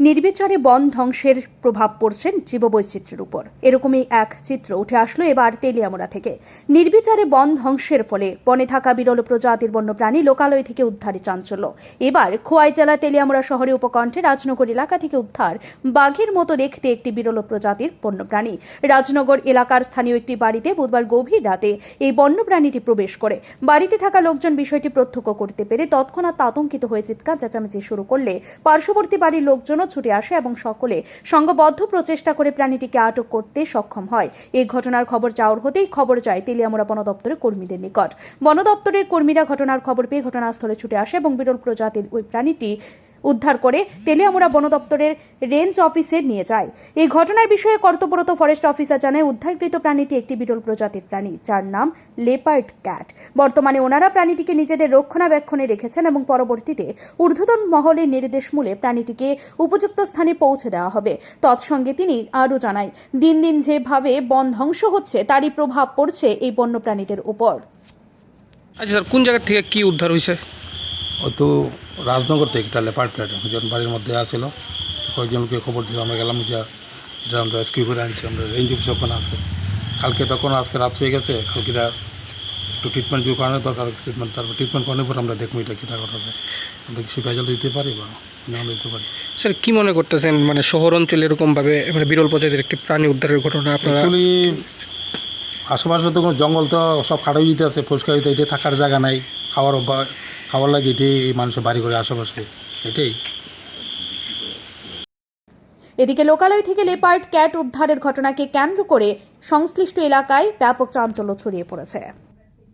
নির্বিচারে বন ধ্বংসের প্রভাব পড়ছে জীববৈচিত্র্যের উপর। এরকমই এক চিত্র উঠে আসলো এবার তেলিয়ামোড়া থেকে। নির্বিচারে বন ধ্বংসের ফলে বনে থাকা বিরল প্রজাতির বন্যপ্রাণী লোকালয় থেকে উদ্ধারে চাঞ্চল্য। এবার খোয়াই জেলা তেলিয়ামোড়া শহরে উপকণ্ঠে রাজনগর এলাকা থেকে উদ্ধার বাঘের মতো দেখতে একটি বিরল প্রজাতির বন্যপ্রাণী। রাজনগর এলাকার স্থানীয় একটি বাড়িতে বুধবার গভীর রাতে এই বন্যপ্রাণীটি প্রবেশ করে। বাড়িতে থাকা লোকজন বিষয়টি প্রত্যক্ষ করতে পেরে তৎক্ষণাৎ আতঙ্কিত হয়ে চিৎকার চেঁচামেচি শুরু করলে পার্শ্ববর্তী বাড়ির লোকজনও ছুটে আসে এবং সকলে সংঘবদ্ধ প্রচেষ্টা করে প্রাণীটিকে আটক করতে সক্ষম হয়। এই ঘটনার খবর চাওয়ার হতেই খবর যায় তেলিয়ামোড়া বন দপ্তরের কর্মীদের নিকট। বন দপ্তরের কর্মীরা ঘটনার খবর পেয়ে ঘটনাস্থলে ছুটে আসে এবং বিরল প্রজাতির ওই প্রাণীটি উদ্ধার করে তেলিয়ামুড়া বন দপ্তরের রেঞ্জ অফিসে নিয়ে যায়। এই ঘটনার বিষয়ে কর্তব্যরত ফরেস্ট অফিসার জানায়, উদ্ধারকৃত প্রাণীটি একটি বিরল প্রজাতির প্রাণী, যার নাম লেপার্ড ক্যাট। বর্তমানে ওনারা প্রাণীটিকে নিজেদের রক্ষণাবেক্ষণে রেখেছেন এবং পরবর্তীতে ঊর্ধ্বতন মহলের নির্দেশ মূলে প্রাণীটিকে উপযুক্ত স্থানে পৌঁছে দেওয়া হবে। তৎসঙ্গে তিনি আরও জানায়, দিন দিন যেভাবে বন ধ্বংস হচ্ছে, তারই প্রভাব পড়ছে এই বন্যপ্রাণীদের উপর। আচ্ছা স্যার, কোন জায়গা থেকে কি উদ্ধার হয়েছে? ও তো রাজনগর থেকে লেপার্ড প্যাড যখন বাড়ির মধ্যে আসছিল কয়েকজনকে খবর দিল আমরা গেলাম যা এটা আমরা রেস্কিউ করে আনছি আমরা রেঞ্জ অফিস ওখানে আছে। কালকে তখন আজকে রাত হয়ে গেছে কালকেরা একটু ট্রিটমেন্ট যে কারণে দরকার ট্রিটমেন্ট তারপর ট্রিটমেন্ট করানোর পর আমরা দেখব এটা কী আছে আমরা কিছু ভেজাল দিতে পারি বা না দিতে পারি? স্যার কী মনে করতেছেন? মানে শহর অঞ্চলে এরকমভাবে মানে বিরল প্রজাতির একটি প্রাণী উদ্ধারের ঘটনা আপনারা আশেপাশে তো কোনো জঙ্গল তো সব কাটা দিতে আছে পরিষ্কার এটা থাকার জায়গা নাই খাওয়ার অভ্যাস খাওয়ার লাগে এটাই মানুষের বাড়ি করে আশেপাশে, এটাই। এদিকে লোকালয় থেকে লেপার্ড ক্যাট উদ্ধারের ঘটনাকে কেন্দ্র করে সংশ্লিষ্ট এলাকায় ব্যাপক চাঞ্চল্য ছড়িয়ে পড়েছে।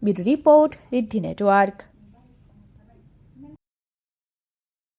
Bureau report Riddhi network.